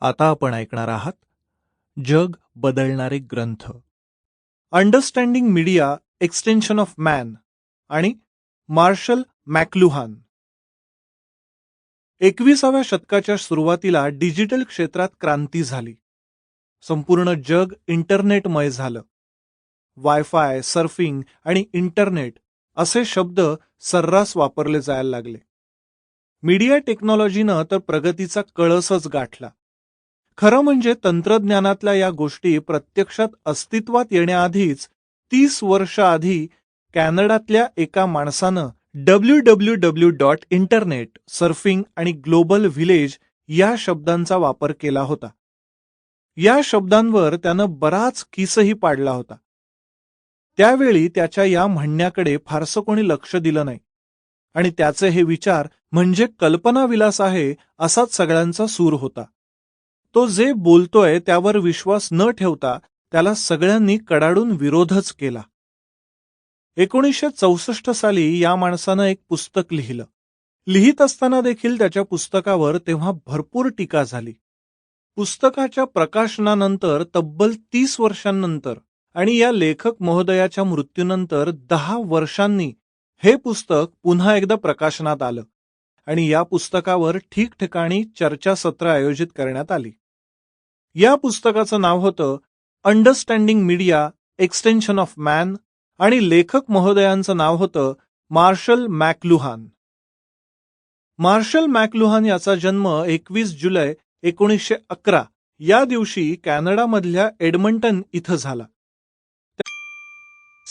आता आपण ऐकणार आहात जग बदलणारे ग्रंथ. Understanding media extension of man आणि मार्शल मॅक्लुहान एकविसाव्या शतकाच्या सुरुवातीला डिजिटल क्षेत्रात क्रांती झाली. संपूर्ण जग इंटरनेटमय झालं. वायफाय सर्फिंग आणि इंटरनेट असे शब्द सर्रास वापरले जायला लागले. मीडिया टेक्नॉलॉजीनं तर प्रगतीचा कळसच गाठला. खरं म्हणजे तंत्रज्ञानातल्या या गोष्टी प्रत्यक्षात अस्तित्वात येण्याआधीच तीस वर्ष आधी कॅनडातल्या एका माणसानं W W W dot internet surfing आणि ग्लोबल व्हिलेज या शब्दांचा वापर केला होता. या शब्दांवर त्यानं बराच किसही पाडला होता. त्यावेळी त्याच्या या म्हणण्याकडे फारसं कोणी लक्ष दिलं नाही. आणि त्याचे हे विचार म्हणजे कल्पनाविलास आहे असाच सगळ्यांचा सूर होता. तो जे बोलतोय त्यावर विश्वास न ठेवता त्याला सगळ्यांनी कडाडून विरोधच केला. एकोणीसशे चौसष्ट साली या माणसानं एक पुस्तक लिहिलं. लिहित असताना देखील त्याच्या पुस्तकावर तेव्हा भरपूर टीका झाली. पुस्तकाच्या प्रकाशनानंतर तब्बल तीस वर्षांनंतर आणि या लेखक महोदयाच्या मृत्यूनंतर दहा वर्षांनी हे पुस्तक पुन्हा एकदा प्रकाशनात आलं आणि या पुस्तकावर ठिकठिकाणी चर्चासत्र आयोजित करण्यात आली. या पुस्तकाचं नाव होतं understanding media extension of man आणि लेखक महोदयांचं नाव होतं मार्शल मॅकलुहान मार्शल मॅकलुहान याचा जन्म एकवीस जुलै एकोणीसशे अकरा या दिवशी कॅनडामधल्या एडमंटन इथं झाला.